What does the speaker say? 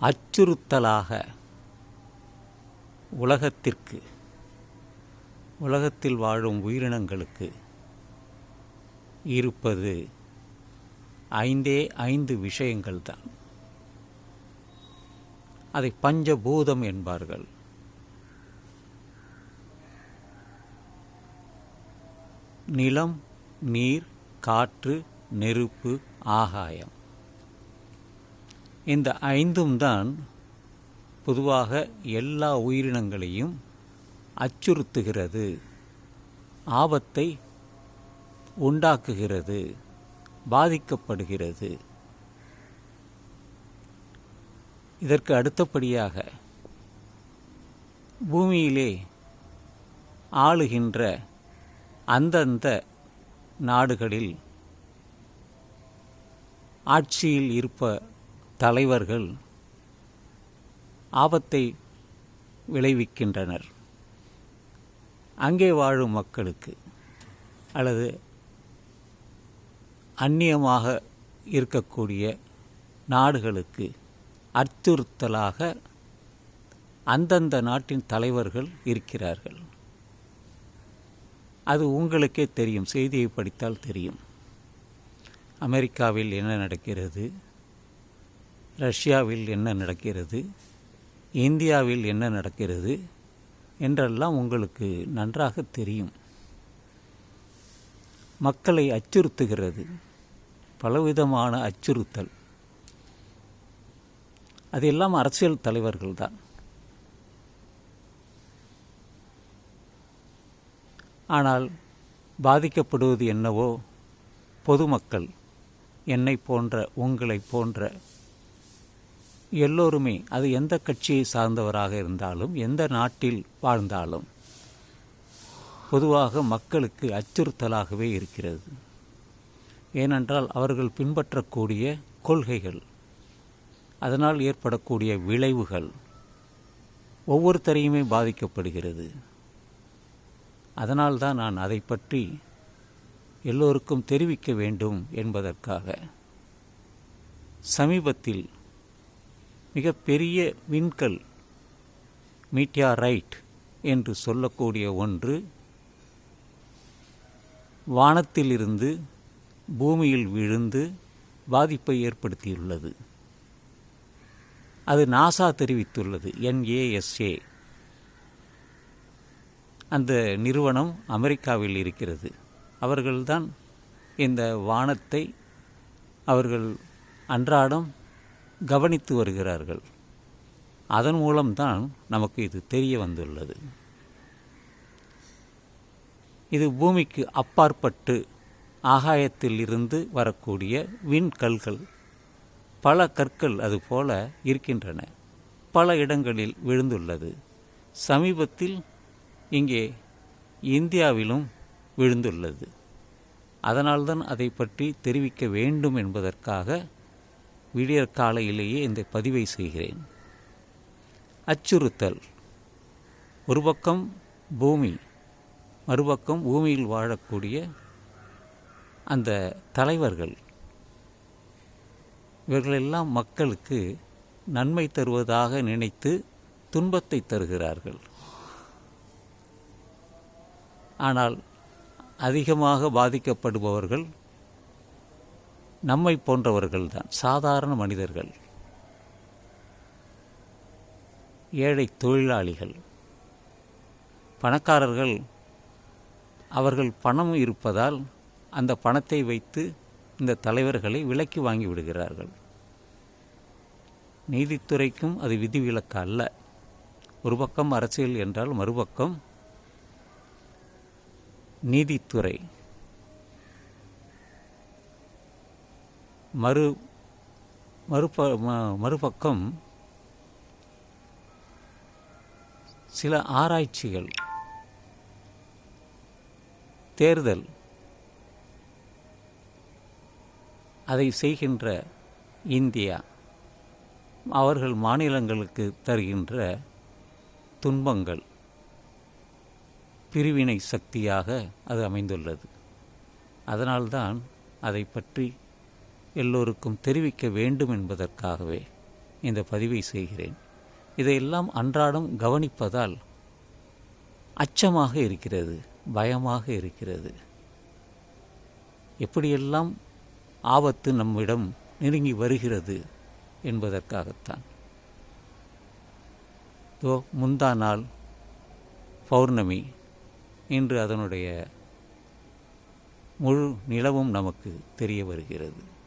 அச்சுறுத்தலாக உலகத்திற்கு உலகத்தில் வாழும் உயிரினங்களுக்கு இருப்பது ஐந்தே ஐந்து விஷயங்கள் தான் அதை பஞ்சபூதம் என்பார்கள். நிலம் நீர் காற்று நெருப்பு ஆகாயம். இந்த ஐந்தும் தான் பொதுவாக எல்லா உயிரினங்களையும் அச்சுறுத்துகிறது ஆபத்தை உண்டாக்குகிறது பாதிக்கப்படுகிறது. இதற்கு அடுத்தபடியாக பூமியிலே ஆளுகின்ற அந்தந்த நாடுகளில் ஆட்சியில் இருப்ப தலைவர்கள் ஆபத்தை விளைவிக்கின்றனர். அங்கே வாழும் மக்களுக்கு அல்லது அந்நியமாக இருக்கக்கூடிய நாடுகளுக்கு அச்சுறுத்தலாக அந்தந்த நாட்டின் தலைவர்கள் இருக்கிறார்கள். அது உங்களுக்கே தெரியும் செய்தியை படித்தால் தெரியும். அமெரிக்காவில் என்ன நடக்கிறது? ரஷ்யாவில் என்ன நடக்கிறது? இந்தியாவில் என்ன நடக்கிறது? என்றெல்லாம் உங்களுக்கு நன்றாக தெரியும். மக்களை அச்சுறுத்துகிறது. பலவிதமான அச்சுறுத்தல். அதெல்லாம் அரசியல் தலைவர்கள் தான். ஆனால் பாதிக்கப்படுவது என்னவோ? பொதுமக்கள். என்னை போன்ற உங்களை போன்ற எல்லோருமே அது எந்த கட்சியை சார்ந்தவராக இருந்தாலும் எந்த நாட்டில் வாழ்ந்தாலும் பொதுவாக மக்களுக்கு அச்சுறுத்தலாகவே இருக்கிறது. ஏனென்றால் அவர்கள் பின்பற்றக்கூடிய கொள்கைகள் அதனால் ஏற்படக்கூடிய விளைவுகள் ஒவ்வொருத்தரையுமே பாதிக்கப்படுகிறது. அதனால்தான் நான் அதை பற்றி எல்லோருக்கும் தெரிவிக்க வேண்டும் என்பதற்காக சமீபத்தில் மிகப்பெரிய விண்கல் மீட்டியாரைட் என்று சொல்லக்கூடிய ஒன்று வானத்திலிருந்து பூமியில் விழுந்து பாதிப்பை ஏற்படுத்தியுள்ளது. அது நாசா தெரிவித்துள்ளது என்ஏஎஸ்ஏ அந்த நிறுவனம் அமெரிக்காவில் இருக்கிறது. அவர்கள்தான் இந்த வானத்தை அவர்கள் அன்றாடம் கவனித்து வருகிறார்கள். அதன் மூலம்தான் நமக்கு இது தெரிய வந்துள்ளது. இது பூமிக்கு அப்பாற்பட்டு ஆகாயத்தில் இருந்து வரக்கூடிய விண்கல்கள். பல கற்கள் அதுபோல இருக்கின்றன. பல இடங்களில் விழுந்துள்ளது. சமீபத்தில் இங்கே இந்தியாவிலும் விழுந்துள்ளது. அதனால்தான் அதை பற்றி தெரிவிக்க வேண்டும் என்பதற்காக விடியற் காலையிலேயே இந்த பதிவை செய்கிறேன். அச்சுறுத்தல். ஒரு பக்கம் பூமி மறுபக்கம் பூமியில் வாழக்கூடிய அந்த தலைவர்கள். இவர்களெல்லாம் மக்களுக்கு நன்மை தருவதாக நினைத்து துன்பத்தை தருகிறார்கள். ஆனால் அதிகமாக பாதிக்கப்படுபவர்கள் நம்மை போன்றவர்கள்தான் சாதாரண மனிதர்கள். ஏழை தொழிலாளிகள். பணக்காரர்கள் அவர்கள் பணம் இருப்பதால் அந்த பணத்தை வைத்து இந்த தலைவர்களை விலக்கி வாங்கி விடுகிறார்கள். நீதித்துறைக்கும் அது விதிவிலக்கு அல்ல. ஒரு பக்கம் அரசியல் என்றால் மறுபக்கம் நீதித்துறை. மறு மறுப ம- மறுபக்கம் சில ஆராய்ச்சிகள் தேர்தல் அதை செய்கின்ற இந்தியா அவர்கள் மாநிலங்களுக்கு தருகின்ற துன்பங்கள் பிரிவினை சக்தியாக அது அமைந்துள்ளது. அதனால்தான் அதை பற்றி எல்லோருக்கும் தெரிவிக்க வேண்டும் என்பதற்காகவே இந்த பதிவை செய்கிறேன். இதையெல்லாம் அன்றாடம் கவனிப்பதால் அச்சமாக இருக்கிறது பயமாக இருக்கிறது. எப்படியெல்லாம் ஆபத்து நம்மிடம் நெருங்கி வருகிறது என்பதற்காகத்தான். தோ முந்தா நாள் பௌர்ணமி. இன்று அதனுடைய முழு நிலவும் நமக்கு தெரிய வருகிறது.